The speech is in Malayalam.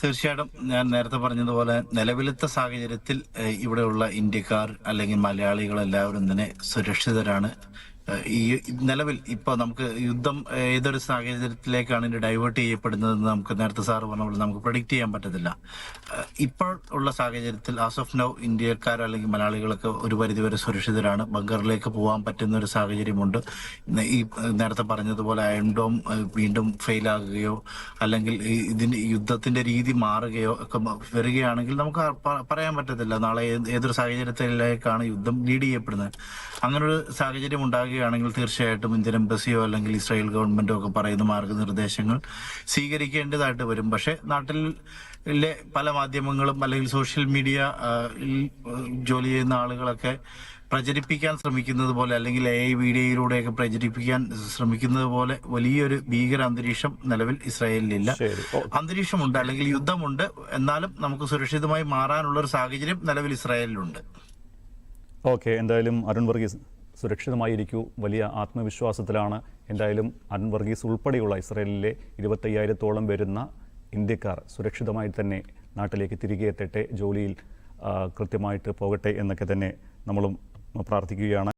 തീർച്ചയായിട്ടും ഞാൻ നേരത്തെ പറഞ്ഞതുപോലെ നിലവിലത്തെ സാഹചര്യത്തിൽ ഇവിടെയുള്ള ഇന്ത്യക്കാർ അല്ലെങ്കിൽ മലയാളികൾ എല്ലാവരും തന്നെ സുരക്ഷിതരാണ്. ഈ നിലവിൽ ഇപ്പൊ നമുക്ക് യുദ്ധം ഏതൊരു സാഹചര്യത്തിലേക്കാണ് ഇത് ഡൈവേർട്ട് ചെയ്യപ്പെടുന്നത് നമുക്ക് നേരത്തെ സാറ് പറഞ്ഞ പോലെ നമുക്ക് പ്രൊഡിക്റ്റ് ചെയ്യാൻ പറ്റത്തില്ല. ഇപ്പോൾ ഉള്ള സാഹചര്യത്തിൽ ആസ് ഓഫ് നൗ ഇന്ത്യക്കാർ അല്ലെങ്കിൽ മലയാളികളൊക്കെ ഒരു പരിധിവരെ സുരക്ഷിതരാണ്. ബങ്കറിലേക്ക് പോകാൻ പറ്റുന്ന ഒരു സാഹചര്യമുണ്ട് ഈ നേരത്തെ പറഞ്ഞതുപോലെ അയൺഡോം വീണ്ടും ഫെയിൽ ആകുകയോ അല്ലെങ്കിൽ ഇതിന്റെ യുദ്ധത്തിന്റെ രീതി മാറുകയോ ഒക്കെ വരികയാണെങ്കിൽ നമുക്ക് പറയാൻ പറ്റത്തില്ല. നാളെ ഏതൊരു സാഹചര്യത്തിലേക്കാണ് യുദ്ധം ലീഡ് ചെയ്യപ്പെടുന്നത്. അങ്ങനൊരു സാഹചര്യം സാഹചര്യം ഉണ്ടാകുകയാണെങ്കിൽ തീർച്ചയായിട്ടും ഇന്ത്യൻ എംബസിയോ അല്ലെങ്കിൽ ഇസ്രായേൽ ഗവൺമെന്റോ ഒക്കെ പറയുന്ന മാർഗനിർദ്ദേശങ്ങൾ സ്വീകരിക്കേണ്ടതായിട്ട് വരും. പക്ഷെ നാട്ടിൽ ലെ പല മാധ്യമങ്ങളും അല്ലെങ്കിൽ സോഷ്യൽ മീഡിയ ജോലി ചെയ്യുന്ന ആളുകളൊക്കെ പ്രചരിപ്പിക്കാൻ ശ്രമിക്കുന്നത് പോലെ അല്ലെങ്കിൽ എ ഐ വീഡിയോയിലൂടെയൊക്കെ പ്രചരിപ്പിക്കാൻ ശ്രമിക്കുന്നത് പോലെ വലിയൊരു ഭീകര അന്തരീക്ഷം നിലവിൽ ഇസ്രായേലിലില്ല. അന്തരീക്ഷമുണ്ട് അല്ലെങ്കിൽ യുദ്ധമുണ്ട്. എന്നാലും നമുക്ക് സുരക്ഷിതമായി മാറാനുള്ള ഒരു സാഹചര്യം നിലവിൽ ഇസ്രായേലിലുണ്ട്. ഓക്കെ. എന്തായാലും അരുൺ വർഗീസ് സുരക്ഷിതമായിരിക്കൂ. വലിയ ആത്മവിശ്വാസത്തിലാണ് എന്തായാലും അൻവർഗീസ് വർഗീസ് ഉൾപ്പെടെയുള്ള ഇസ്രയേലിലെ ഇരുപത്തയ്യായിരത്തോളം വരുന്ന ഇന്ത്യക്കാർ സുരക്ഷിതമായി തന്നെ നാട്ടിലേക്ക് തിരികെ എത്തട്ടെ ജോലിയിൽ കൃത്യമായിട്ട് പോകട്ടെ എന്നൊക്കെ തന്നെ നമ്മളും പ്രാർത്ഥിക്കുകയാണ്.